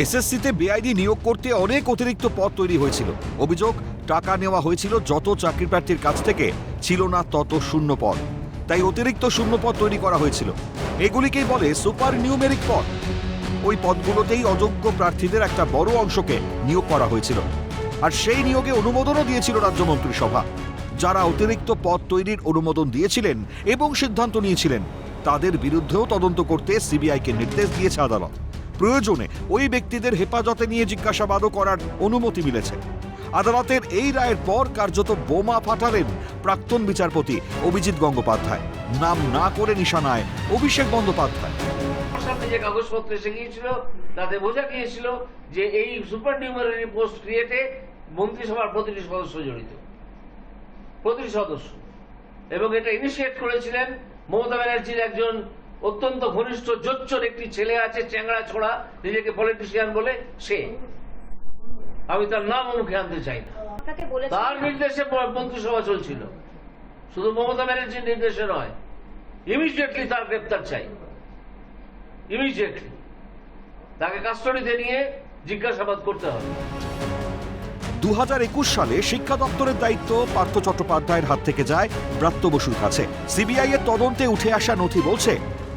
এসএসসিতে বেআইনি নিয়োগ করতে অনেক অতিরিক্ত পদ তৈরি হয়েছিল। অভিযোগ, টাকা নেওয়া হয়েছিল, যত চাকরি প্রার্থীর কাছ থেকে, ছিল না তত শূন্য পদ। তাই অতিরিক্ত শূন্য পদ তৈরি করা হয়েছিল। এগুলিকেই বলে সুপার নিউমেরিক পদ। ওই পদগুলোতেই অযোগ্য প্রার্থীদের একটা বড় অংশকে নিয়োগ করা হয়েছিল। আর সেই নিয়োগে অনুমোদনও দিয়েছিল রাজ্য মন্ত্রিসভা। যারা অতিরিক্ত পদ তৈরির অনুমোদন দিয়েছিলেন এবং সিদ্ধান্ত নিয়েছিলেন, তাদের বিরুদ্ধেও তদন্ত করতে সিবিআইকে নির্দেশ দিয়েছে আদালত। প্রয়োজনে ওই ব্যক্তিদের হেফাজতে নিয়ে জিজ্ঞাসাবাদও করার অনুমতি মিলেছে। আদালতের এই রায়ের পর কার্যত বোমা ফাটালেন প্রাক্তন বিচারপতি অভিজিৎ গঙ্গোপাধ্যায়। নাম না করে নিশানায় অভিষেক বন্দ্যোপাধ্যায়। সামনে যে কাগজপত্র এসে গিয়েছিল, তাতে বোঝা গিয়েছিল যে এই সুপার নিউমারি পোস্ট ক্রিয়েটে মন্ত্রিসভার প্রতিটি সদস্য জড়িত। প্রতিটি সদস্য। এবং এটা ইনিশিয়েট করেছিলেন মমতা ব্যানার্জির একজন অত্যন্ত ঘনিষ্ঠ জোচ্চর একটি ছেলে আছে চ্যাংড়া ছোড়া নিজেকে পলিটিশিয়ান বলে সে। আমি তার নাম মুখে আনতে চাই না। তার নির্দেশে মন্ত্রিসভা চলছিল। শুধু মমতা ব্যানার্জির নির্দেশে নয় ইমিডিয়েটলি তার গ্রেপ্তার চাই। ইমিডিয়েটলি তাকে কাস্টডিতে নিয়ে জিজ্ঞাসাবাদ করতে হবে। দু হাজার একুশ সালে শিক্ষা দপ্তরের দায়িত্ব পার্থ চট্টোপাধ্যায়ের হাত থেকে যায় ব্রাত্য বসুর কাছে। সিবিআই এর তদন্তে উঠে আসা নথি বলছে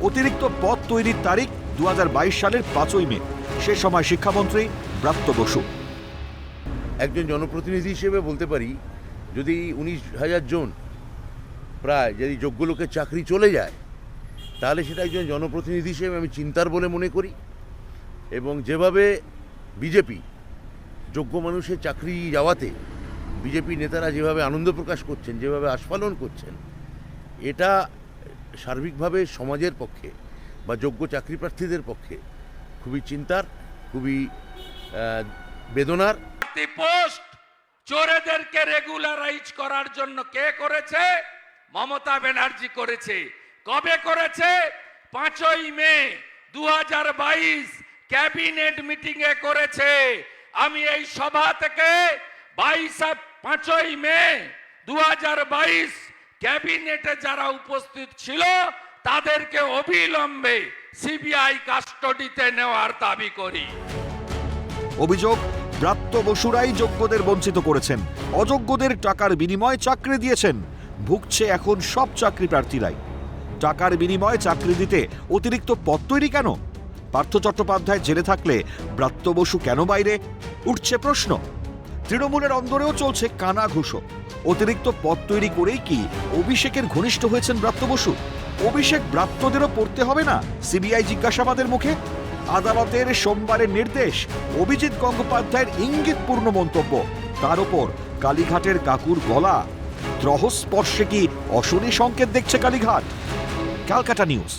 অতিরিক্ত পদ তৈরির তারিখ দু হাজার বাইশ সালের পাঁচই মে। সে সময় শিক্ষামন্ত্রী ব্রাত্য বসু। একজন জনপ্রতিনিধি হিসেবে বলতে পারি, যদি উনিশ হাজার জন প্রায় যদি যোগ্য লোকের চাকরি চলে যায়, তাহলে সেটা একজন জনপ্রতিনিধি হিসেবে আমি চিন্তার বলে মনে করি এবং যেভাবে বিজেপি যোগ্য মানুষের চাকরি যাওয়াতে বিজেপি নেতারা যেভাবে আনন্দ প্রকাশ করছেন, যেভাবে আস্ফালন করছেন, এটা সার্বিকভাবে সমাজের পক্ষে বা যোগ্য চাকরি প্রার্থীদের পক্ষে খুবই চিন্তার, খুবই বেদনার। পোস্ট চোরেদেরকে রেগুলারাইজ করার জন্য কে করেছে? মমতা ব্যানার্জি করেছে। কবে করেছে? পাঁচই মে দু হাজার বাইশ ক্যাবিনেট মিটিং এ করেছে। আমি এই সভা থেকে বাইশ পাঁচই মে দু হাজার বাইশ ক্যাবিনেটে যারা উপস্থিত ছিল, তাদেরকে অবিলম্বে সিবিআই কাস্টডিতে নেওয়ার দাবি করি। অভিযোগ, ব্রাত্য বসুরাই যোগ্যদের বঞ্চিত করেছেন। অযোগ্যদের টাকার বিনিময়ে চাকরি দিয়েছেন। ভুগছে এখন সব চাকরি প্রার্থীরাই। টাকার বিনিময়ে চাকরি দিতে অতিরিক্ত পদ তৈরি কেন? পার্থ চট্টোপাধ্যায় জেলে থাকলে ব্রাত্য বসু কেন বাইরে? উঠছে প্রশ্ন। তৃণমূলের অন্দরেও চলছে কানা ঘুষো। অতিরিক্ত পদ তৈরি করেই কি অভিষেকের ঘনিষ্ঠ হয়েছেন ব্রাত্য বসু? অভিষেক ব্রাত্যদেরও পড়তে হবে না, সিবিআই জিজ্ঞাসাবাদের মুখে? আদালতের সোমবারের নির্দেশ, অভিজিৎ গঙ্গোপাধ্যায়ের ইঙ্গিতপূর্ণ মন্তব্য। তার ওপর কালীঘাটের কাকুর গলা। দ্রহস্পর্শে কি অশনি সংকেত দেখছে কালীঘাট? ক্যালকাটা নিউজ।